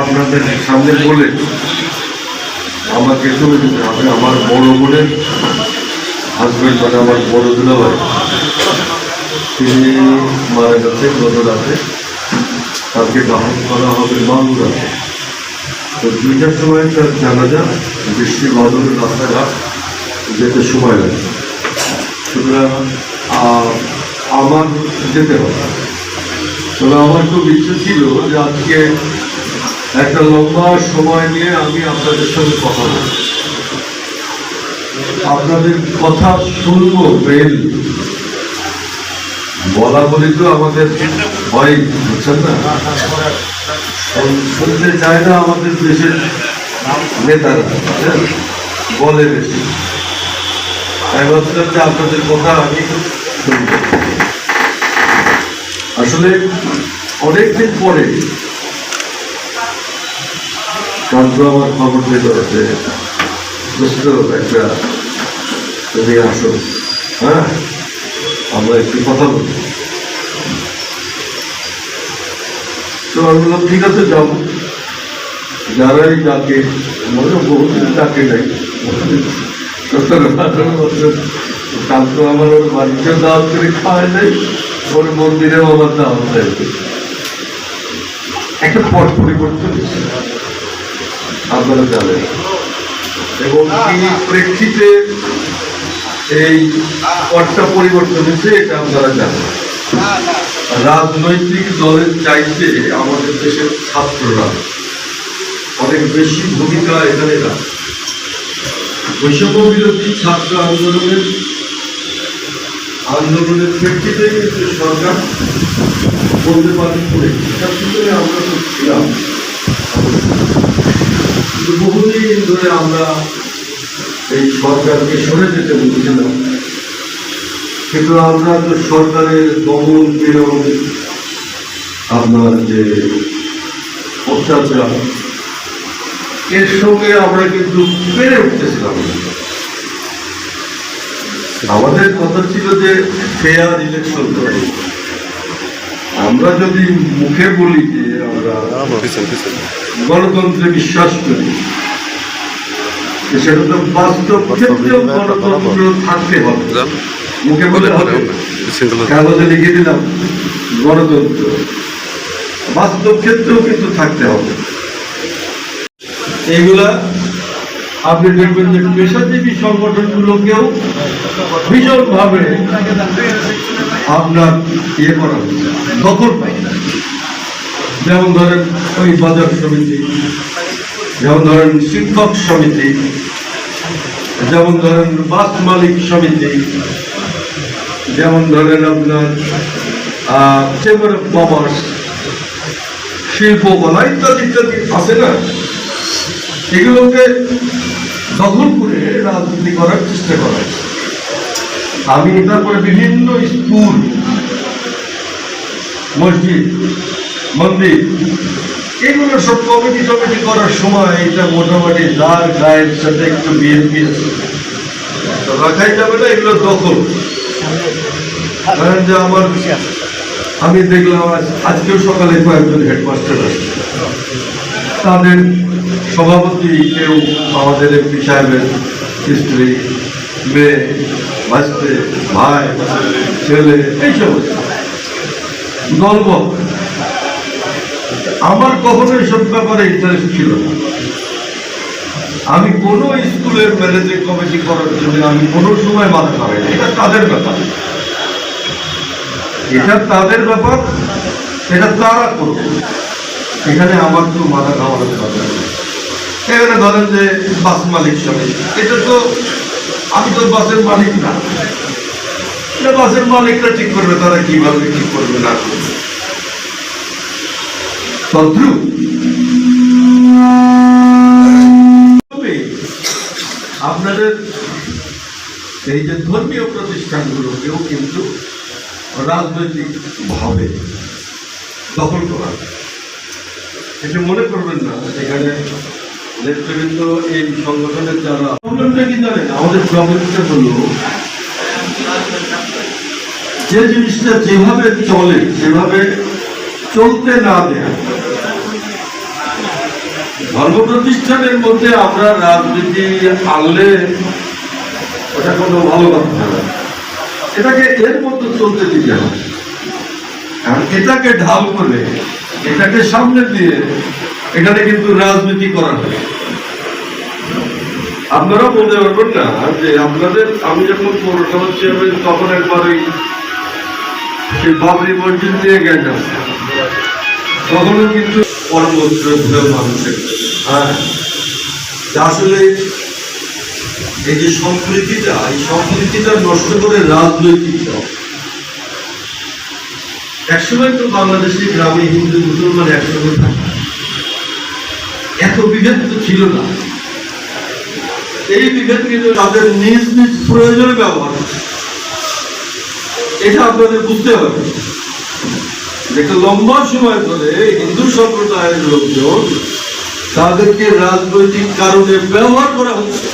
আপনাদের সামনে বলে আমাকে চলে যেতে হবে, আমার বড় বোনের হাজবেন্ড মানে আমার বড় দুলাভাই। তিনি মারা গেছে গত রাতে। তাকে দাহন করা হবে মাগুরাতে। তো দুইটার সময় তার জানাজা, বৃষ্টি বাদলের রাস্তাঘাট যেতে সময় লাগে সুতরাং আমার যেতে হবে। তবে আমার খুব ইচ্ছে ছিল যে আজকে একটা লম্বা সময় নিয়ে আমি আপনাদের সঙ্গে কথা বলব। আপনাদের কথা শুনব মেল বলা বলি তো আমাদের হয় বুঝছেন না? শুন- শুনতে চায় না আমাদের দেশের নেতারা বলে বেশি। যে আপনাদের কথা আমি আসলে অনেকদিন পরে কালকে আমার খবর দিল যে দোস্ত একটা তুমি আসো। হ্যাঁ? আমরা একটু কথা বলি। তো আমি বললাম, ঠিক আছে যাব যারাই ডাকে, মনে বহুদিন ডাকে নাই। কালকে আমার ওর বাড়িতে দাওয়াত করে খাওয়াই নাই, ওর মন্দিরেও আমার দাওয়াত দেয় একটা পট পরিবর্তন। আপনারা জানেন এবং কি প্রেক্ষিতে এই পটটা পরিবর্তন হয়েছে এটা আপনারা জানেন। রাজনৈতিক দলের চাইতে আমাদের দেশের ছাত্ররা অনেক বেশি ভূমিকা এখানে রাখে। বৈষম্য বিরোধী ছাত্র আন্দোলনের আন্দোলনের প্রেক্ষিতে কিন্তু সরকার বলতে পারেন করে আমরা তো ছিলাম। বহুদিন ধরে আমরা এই সরকারকে সরে যেতে বলছিলাম কিন্তু আমরা তো সরকারের দমন পীড়ন আপনার যে অত্যাচার এর সঙ্গে আমরা কিন্তু পেরে উঠতেছিলাম আমাদের কথা ছিল যে ফেয়ার ইলেকশন করে আমরা যদি মুখে বলি যে আমরা গণতন্ত্রে বিশ্বাস করি। সেটা তো বাস্তব ক্ষেত্রেও গণতন্ত্র থাকতে হবে। মুখে বলে হবে। কাগজে লিখে দিলাম গণতন্ত্র। বাস্তব ক্ষেত্রেও কিন্তু থাকতে হবে। এইগুলা আপনি দেখবেন যে পেশাজীবী সংগঠনগুলোকেও ভীষণভাবে আপনার ইয়ে করা হচ্ছে দখল পাই যেমন ধরেন ওই বাজার সমিতি, যেমন ধরেন শিক্ষক সমিতি, যেমন ধরেন বাস মালিক সমিতি, যেমন ধরেন আপনার চেম্বার অফ কমার্স শিল্পকলা ইত্যাদি ইত্যাদি আছে না এগুলোকে দখল করে রাজনীতি করার চেষ্টা করা। আমি তারপরে বিভিন্ন স্কুল, মসজিদ মন্দির এগুলো সব কমিটি টমিটি করার সময় এটা মোটামুটি যার গায়ের সাথে একটু বিএনপি আছে। রাখাই যাবে না, এগুলো দখল। কারণ যে আমার, আমি দেখলাম আজ- আজকেও সকালে কয়েকজন হেডমাস্টার আছে তাদের সভাপতি কেউ আমাদের এমপি সাহেবের স্ত্রী, মেয়ে ভাসতে ভাই, ছেলে, এইসব গল্প। আমার কখনো এইসব ব্যাপারে ইন্টারেস্ট ছিল না। আমি কোনো স্কুলের ম্যানেজিং কমিটি করার জন্য আমি কোনো সময় মাথা খাই না এটা তাদের ব্যাপার। এটা তাদের ব্যাপার, এটা তারা করবে। এখানে আমার তো মাথা খাওয়ার নেই। এখানে ধরেন যে বাস মালিক সমিতি এটা তো, আমি তো বাসের মালিক না। বাসের মালিকরা ঠিক করবে, তারা কীভাবে কি করবে না। করবে তবে আপনাদের এই যে ধর্মীয় প্রতিষ্ঠানগুলোকেও কিন্তু রাজনৈতিক ভাবে দখল করা। এটা মনে করবেন না, এখানে নেতৃবৃন্দ এই সংগঠনের যারা, প্রবলেমটা কি জানেন? আমাদের প্রবলেমটা হলো, যে জিনিসটা যেভাবে চলে সেভাবে চলতে না দেয়া। ধর্ম প্রতিষ্ঠানের মধ্যে আমরা রাজনীতি আনলে ওটা কোনো ভালো কথা না। এটাকে এর মধ্যে চলতে দিতে হবে। আর এটাকে ঢাল করে, এটাকে সামনে দিয়ে এখানে কিন্তু রাজনীতি করা হয়। আপনারা বলতে পারবেন না যে আপনাদের, আমি যখন পৌরসভা চেয়ারম্যান তখন একবার ওই বাবরি মসজিদ নিয়ে গেছিলাম। তখনও কিন্তু মানুষের। হ্যাঁ? আসলে এই যে সম্প্রীতিটা, এই সম্প্রীতিটা নষ্ট করে রাজনৈতিক দল। একসময় তো বাংলাদেশে গ্রামে হিন্দু মুসলমান একসঙ্গে থাকে এত বিভেদ তো ছিল না। এই বিভেদ কিন্তু তাদের নিজ নিজ প্রয়োজনে ব্যবহার এটা আপনাদের বুঝতে হবে। একটা লম্বা সময় ধরে হিন্দু সম্প্রদায়ের লোকজন তাদেরকে রাজনৈতিক কারণে ব্যবহার করা হচ্ছে।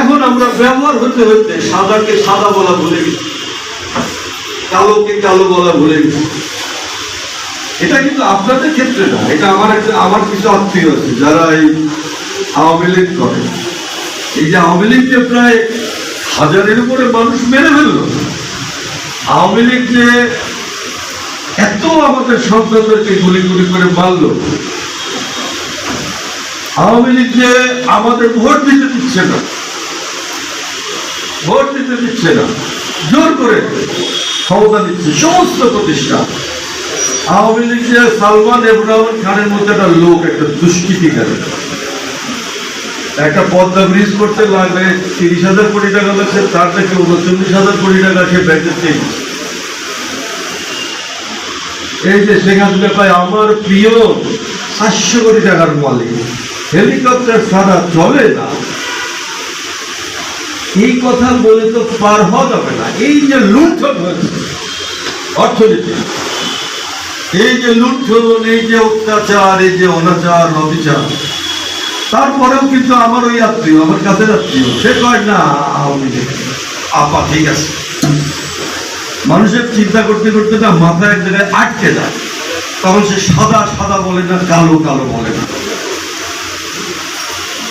এখন আমরা ব্যবহার হতে হতে সাদাকে সাদা বলা ভুলে গেছি, কালোকে কালো বলা ভুলে গেছি। এটা কিন্তু আপনাদের ক্ষেত্রে না, এটা আমার একটা, আমার কিছু আত্মীয় আছে যারা এই আওয়ামী লীগ করে। এই যে আওয়ামী লীগকে প্রায় হাজারের উপরে মানুষ মেরে ফেলল, আওয়ামী লীগ যে এত আমাদের সন্তানদেরকে গুলি গুলি করে মারলো। আওয়ামী লীগ যে আমাদের ভোট দিতে দিচ্ছে না, ভোট দিতে দিচ্ছে না, জোর করে ক্ষমতা দিচ্ছে, সমস্ত প্রতিষ্ঠান আওয়ামী লীগ যে সালমান এব্রাহমান খানের মধ্যে একটা লোক, একটা দুষ্কৃতিকারী। একটা পদ্মা ব্রিজ করতে লাগবে তিরিশ হাজার কোটি টাকা লাগছে, তার থেকে উনচল্লিশ হাজার কোটি টাকা সে ব্যাংকে চেয়ে নিচ্ছে। এই যে শেখ হাসিনা আমার প্রিয় সাতশো কোটি টাকার মালিক। হেলিকপ্টার ছাড়া চলে না। এই কথা বলে তো পার হওয়া যাবে না। এই যে লুণ্ঠন হয়েছে অর্থনীতি। এই যে লুণ্ঠন এই যে অত্যাচার, এই যে অনাচার, অবিচার। তারপরেও কিন্তু আমার ওই আত্মীয়, আমার কাছে আত্মীয়, সে কয়, না। আপা, ঠিক আছে। মানুষের চিন্তা করতে করতে না মাথা এক জায়গায় আটকে যায়। তখন সে সাদা সাদা বলে না, কালো কালো বলে না।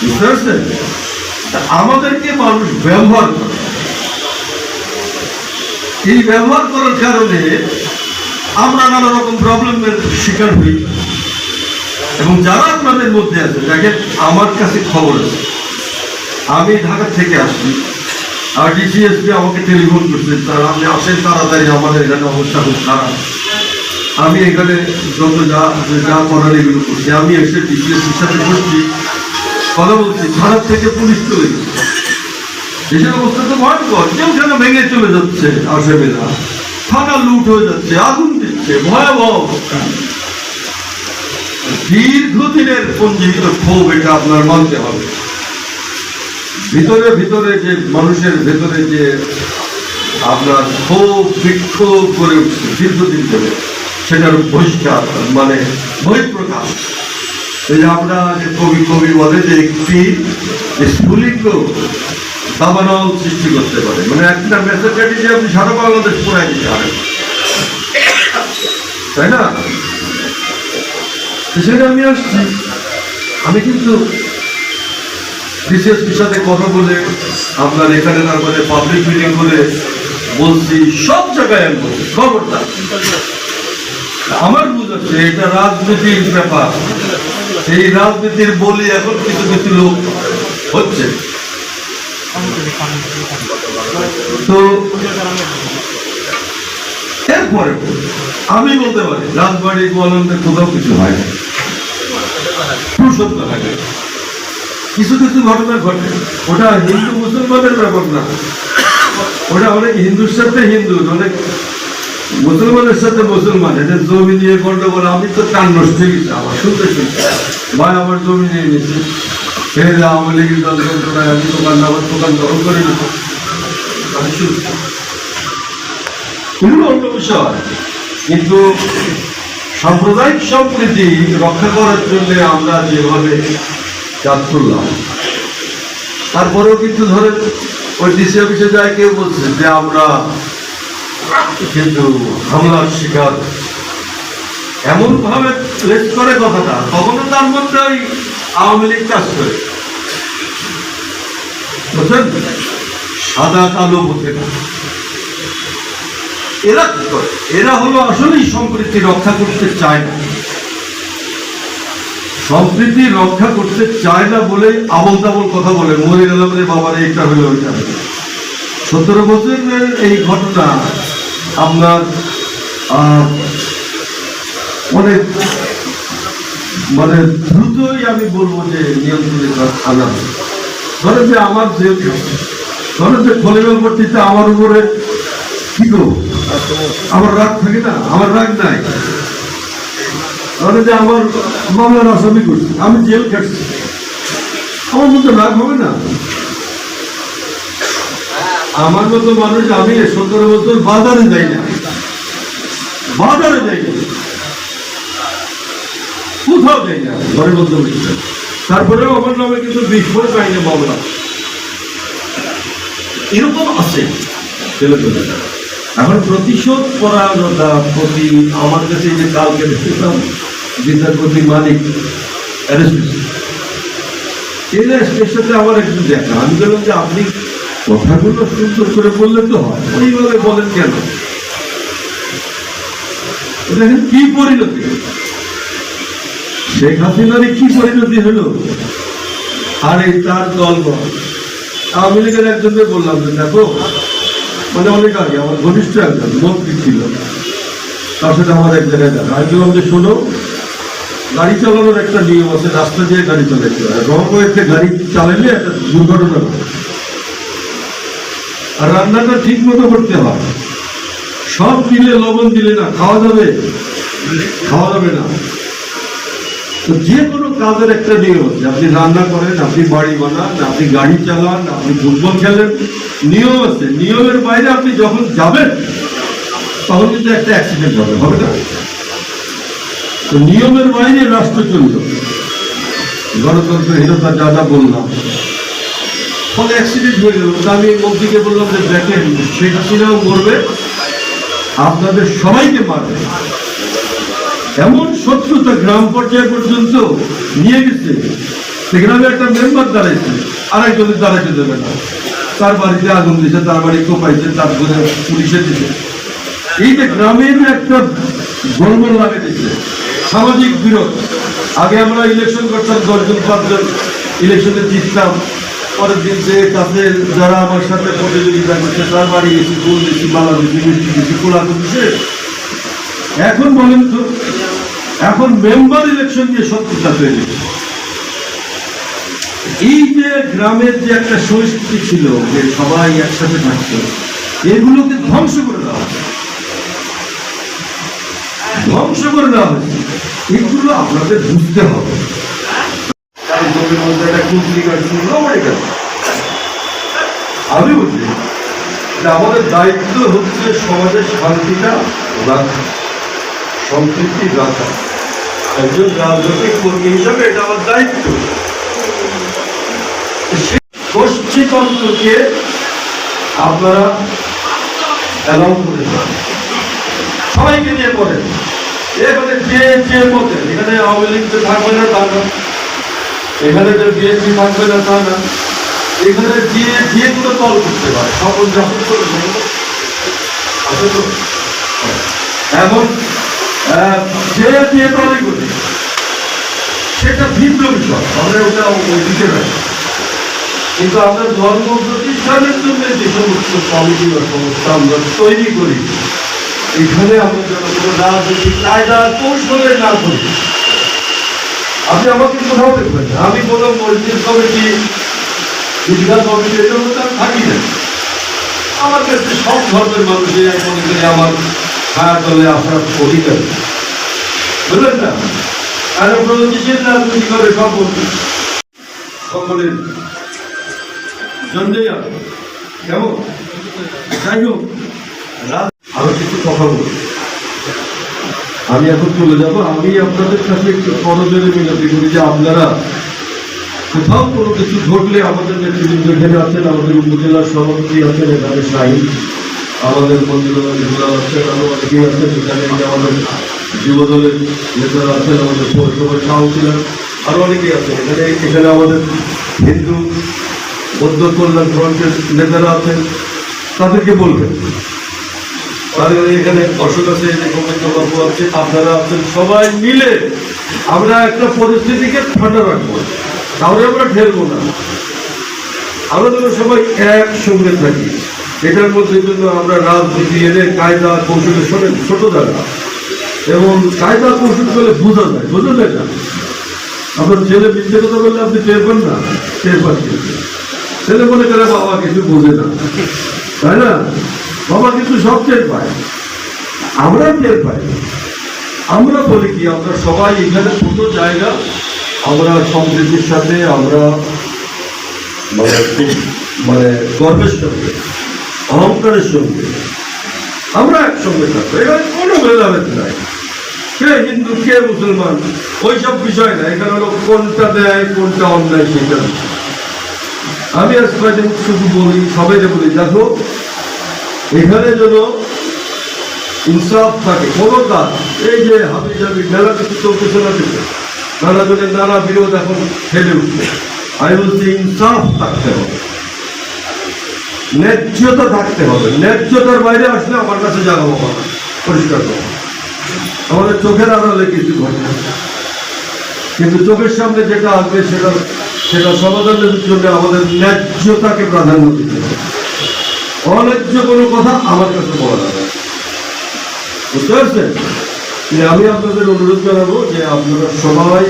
বুঝতে পারছেন? আমাদেরকে মানুষ ব্যবহার করে। এই ব্যবহার করার কারণে আমরা নানা রকম প্রবলেমের শিকার হই। এবং যারা আপনাদের মধ্যে আছে, দেখেন, আমার কাছে খবর আছে। আমি ঢাকা থেকে আসছি। আর ডিসিএসপি আমাকে টেলিফোন করছে, তার আপনি আসেন তাড়াতাড়ি, আমাদের এখানে অবস্থা খুব খারাপ। আমি এখানে যত যা যা করার এগুলো করছি। আমি এসে ডিসিএসপির সাথে করছি কথা বলছি ভারত থেকে পুলিশ চলে গেছে। দেশের অবস্থা তো ভয়ঙ্কর যেন ভেঙে চলে যাচ্ছে আসামিরা থানা লুট হয়ে যাচ্ছে, আগুন দিচ্ছে, ভয়াবহ অবস্থা। দীর্ঘদিনের পঞ্জীবিত ক্ষোভ, এটা আপনার মানতে হবে। ভিতরে ভিতরে যে মানুষের ভেতরে যে আপনার ক্ষোভ, বিক্ষোভ করে উঠছে দীর্ঘদিন ধরে, সেটার বহিষ্কার মানে বহিঃপ্রকাশ। এই যে আমরা যে কবি কবি বলে যে একটি স্ফুলিঙ্গ দাবানল সৃষ্টি করতে পারে। মানে একটা মেসেজ কাটি যে আপনি সারা বাংলাদেশ পুরাই দিতে পারেন। তাই না? সেটা আমি আসছি। আমি কিন্তু বিসিএসপির সাথে কথা বলে আপনার এখানে তারপরে পাবলিক মিটিং করে বলছি, সব জায়গায় আমি বলছি, খবরদার। আমার বুঝাচ্ছে এটা রাজনীতির ব্যাপার। এই রাজনীতির বলি এখন কিছু কিছু লোক হচ্ছে। তো এরপরে আমি বলতে পারি, রাজবাড়ি গোয়ালন্দে কোথাও কিছু হয় না। পুরুষত্ব থাকে। কিছু কিছু ঘটনা ঘটে। ওটা হিন্দু মুসলমানের ব্যাপার না। ওটা অনেক হিন্দুর সাথে হিন্দু, অনেক মুসলমানের সাথে মুসলমান। এটা জমি নিয়ে গন্ডগোল, আমি তো টান নষ্ট গেছে, আমার শুনতে শুনতে। ভাই, আমার জমি নিয়ে নিয়েছে। ফের আওয়ামী লীগের দল যন্ত্রণায় আমি দোকান আমার দোকান দখল করে আমি এগুলো অন্য বিষয়। কিন্তু সাম্প্রদায়িক সম্প্রীতি রক্ষা করার জন্য আমরা যেভাবে কাজ তারপরেও কিন্তু ধরেন ওই ডিসি অফিসে যায়, কেউ বলছে যে আমরা কিন্তু হামলার শিকার। এমন ভাবে প্লেস করে কথাটা, তখনও তার মধ্যে ওই আওয়ামী লীগ কাজ করে। বুঝছেন? সাদা কালো বোঝে এরা কি করে? এরা হলো আসলেই সম্প্রীতি রক্ষা করতে চায় না। সম্প্রীতি রক্ষা করতে চায় না বলে আবল তাবল কথা বলে। মরে গেলাম রে বাবার এইটা হলো ওইটা সতেরো বছরের এই ঘটনা আপনার অনেক মানে দ্রুতই আমি বলব যে নিয়ন্ত্রণে আনা ধরে যে আমার যে ধরে যে পট্টিতে আমার উপরে কি আমার রাগ থাকে না? আমার রাগ নাই। ধরো যে আমার মামলার আসামি করছি আমি জেল কাটছি আমার মধ্যে রাগ হবে না? আমার মতো মানুষ আমি সতেরো বছর বাজারে যাই না। বাজারে যাই না। কোথাও যাই না। মধ্যে বসে তারপরেও আমার নামে কিন্তু বিস্ফোরক আইনে মামলা। এরকম আছে। এখন প্রতিশোধ পরায়ণতা প্রতি আমার কাছে যে কালকে দেখলাম বিচারপতি মালিক, অ্যারেস্ট এর সাথে আমার একটু দেখা। আমি বললাম যে আপনি কথাগুলো সুন্দর করে বললে তো হয়। ওইভাবে বলেন কেন? এখন কি পরিণতি? শেখ হাসিনারই কি পরিণতি হলো? আর এই তার দল আওয়ামী লীগের একজনকে বললাম যে, দেখো মানে অনেক আগে আমার ঘনিষ্ঠ একজন, মন্ত্রী ছিল। তার সাথে আমার এক জায়গায় দেখা। আমি বললাম যে, শোনো গাড়ি চালানোর একটা নিয়ম আছে, রাস্তা দিয়ে গাড়ি চালাতে হয়। ওয়েতে গাড়ি চালালে একটা দুর্ঘটনা হয় আর রান্নাটা ঠিক মতো করতে হয়। সব দিলে লবণ দিলে না, খাওয়া যাবে? খাওয়া যাবে না। তো যে কোনো কাজের একটা নিয়ম আছে। আপনি রান্না করেন, আপনি বাড়ি বানান, আপনি গাড়ি চালান, আপনি ফুটবল খেলেন, নিয়ম আছে। নিয়মের বাইরে আপনি যখন যাবেন, তখন কিন্তু একটা অ্যাক্সিডেন্ট হবে। হবে না? নিয়মের বাইরে রাষ্ট্র চলল গণতন্ত্রহীনতা যা যা বললাম। ফলে অ্যাক্সিডেন্ট হয়ে গেল। আমি মন্ত্রীকে বললাম যে দেখেন শেখ হাসিনাও মরবে, আপনাদের সবাইকে মারবে। এমন শত্রুতা গ্রাম পর্যায়ে পর্যন্ত নিয়ে গেছে। সে গ্রামে একটা মেম্বার দাঁড়াইছে আর একজনের দাঁড়াইতে দেবে না। তার বাড়িতে আগুন দিছে, তার বাড়ি কোপাইছে, তার ঘরে পুলিশে দিছে। এই যে গ্রামের একটা গোলমোল লাগে দিচ্ছে সামাজিক বিরোধ আগে আমরা ইলেকশন করতাম, দশজন, পাঁচজন ইলেকশনে জিততাম পরের দিন যে কাছে যারা আমার সাথে প্রতিযোগিতা করছে, তার বাড়ি গেছি, ফুল দিচ্ছি মালা দিচ্ছি মিষ্টি দিচ্ছি কোলা দিচ্ছে এখন বলেন তো, এখন মেম্বার ইলেকশন নিয়ে শত্রুতা তৈরি হয়েছে। এই যে গ্রামের যে একটা সংস্কৃতি ছিল, যে সবাই একসাথে থাকতো, এগুলোকে ধ্বংস করে দেওয়া। ধ্বংস করে দেওয়া হয়েছে এগুলো আপনাদের বুঝতে হবে। আমি যে আমাদের দায়িত্ব হচ্ছে সমাজের শান্তিটা রাখা সম্পৃক্তি রাখা। একজন রাজনৈতিক কর্মী হিসাবে এটা আমার দায়িত্ব। গোষ্ঠীতন্ত্রকে আপনারা অ্যালাউ করে সবাইকে নিয়ে করেন। এখানে যে যে মতে এখানে আওয়ামী লীগ তো থাকবে না তা না। এখানে যে বিএনপি থাকবে না তা না। এখানে যে যে কোনো দল করতে পারে। সকল যখন করে তো? আহ, যে যে দলই করি সেটা ভিন্ন বিষয়। ওটা ওই দিকে রাখি কিন্তু আমরা ধর্ম প্রতিষ্ঠানের জন্য যে সমস্ত কমিটি বা সংস্থা আমরা তৈরি করি এখানে আমরা যেন কোনো রাজনৈতিক কায়দা কৌশলে না করি আপনি আমাকে কোথাও দেখবেন না। আমি কোনো মসজিদ কমিটি, ঈদগাহ কমিটি মধ্যে আমি থাকি না। আমার কাছে সব ধর্মের মানুষই আমি মনে করি আমার ছায়া তলে আসার অধিকার। বুঝলেন না? আর প্রগতিশীল রাজনীতি করে সব সকলের জন্যই কেমন? যাই হোক আরও কিছু কথা বলি আমি এখন চলে যাব। আমি আপনাদের কাছে একটু করজোরে মিনতি করি যে আপনারা কোথাও কোনো কিছু ঘটলে আমাদের নেতৃবৃন্দ এখানে আছেন, আমাদের উপজেলার সভাপতি আছেন, এখানে শাহিন আমাদের মন্দির আছেন, আরও অনেকেই আছেন, এখানে আমাদের যুবদলের নেতারা আছেন, আমাদের পৌরসভার কাউন্সিলর আরও অনেকেই আছেন। এখানে এখানে আমাদের হিন্দু, বৌদ্ধ কল্যাণ ফ্রন্টের নেতারা আছেন, তাদেরকে বলবেন। সবাই মিলে। আমরা একটা পরিস্থিতিকে ঠান্ডা রাখব, তাহলে আমরা ঠেলবো না। আমরা যেন সবাই একসঙ্গে থাকি। এটার মধ্যে জন্য আমরা রাজনীতি এনে কায়দা কৌশলে শোনেন ছোট জায়গা এবং কায়দা কৌশল করলে বোঝা যায় বোঝা যায় না। আপনার ছেলে মিথ্যে কথা বললে আপনি টের পান না? টের পাচ্ছেন ছেলে মনে করে বাবা কিছু বোঝে না। তাই না? বাবা কিন্তু সব টের পায়। আমরা টের পাই। আমরা বলি কি, আমরা সবাই এখানে ছোট জায়গা, আমরা সম্প্রীতির সাথে, আমরা মানে মানে গর্বের সঙ্গে, অহংকারের সঙ্গে, আমরা একসঙ্গে থাকব। এখানে কোনো ভেদাভেদ নাই। কে হিন্দু, কে মুসলমান, ওইসব বিষয় না এখানে হলো কোনটা দেয়, কোনটা অন্যায় সেটা। আমি আজ কয়েকদিন শুধু বলি সবাই বলি, দেখো এখানে যেন ইনসাফ থাকে কোনো কাজ এই যে হাবি জাবি মেলা কিছু চলতেছে না কিছু নানা জনের নানা বিরোধ এখন ফেলে উঠছে। আমি বলছি, ইনসাফ থাকতে হবে। ন্যায্যতা থাকতে হবে। ন্যায্যতার বাইরে আসলে আমার কাছে যাব বাবা পরিষ্কার করো আমাদের চোখের আড়ালে কিছু ঘটে কিন্তু চোখের সামনে যেটা আসবে সেটা সেটা সমাধানের জন্য আমাদের ন্যায্যতাকে প্রাধান্য দিতে হবে। অন্যায্য কোনো কথা আমার কাছে বলা যাবে না। বুঝতে পারছেন? আমি আপনাদের অনুরোধ জানাব যে আপনারা সবাই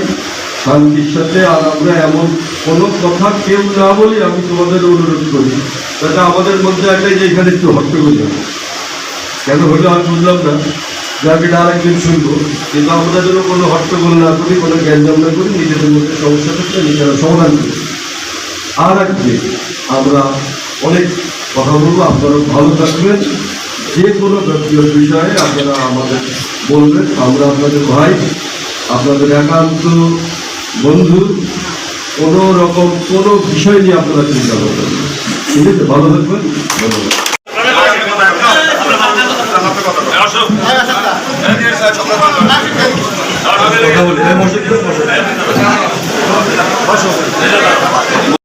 শান্তির সাথে আর আমরা এমন কোনো কথা কেউ না বলি, আমি তোমাদের অনুরোধ করি। তাতে আমাদের মধ্যে একটাই যে এখানে একটু হট্টগোল হবে কেন হলো আমি বুঝলাম না। যে আমি এটা আরেকদিন শুনব। কিন্তু আমরা যেন কোনো হট্টগোল না করি, কোনো জ্ঞানজাম না করি, নিজেদের মধ্যে সমস্যা থাকলে নিজেরা সমাধান করি। আর একটি আমরা অনেক কথা বলব আপনারা ভালো থাকবেন। যে কোনো ব্যক্তিগত বিষয়ে আপনারা আমাদের বলবেন। আমরা আপনাদের ভাই আপনাদের একান্ত বন্ধু কোনো রকম কোনো বিষয় নিয়ে আপনারা চিন্তা করবেন। ঠিক আছে? ভালো থাকবেন। ধন্যবাদ। কথা বলি। মসজিদ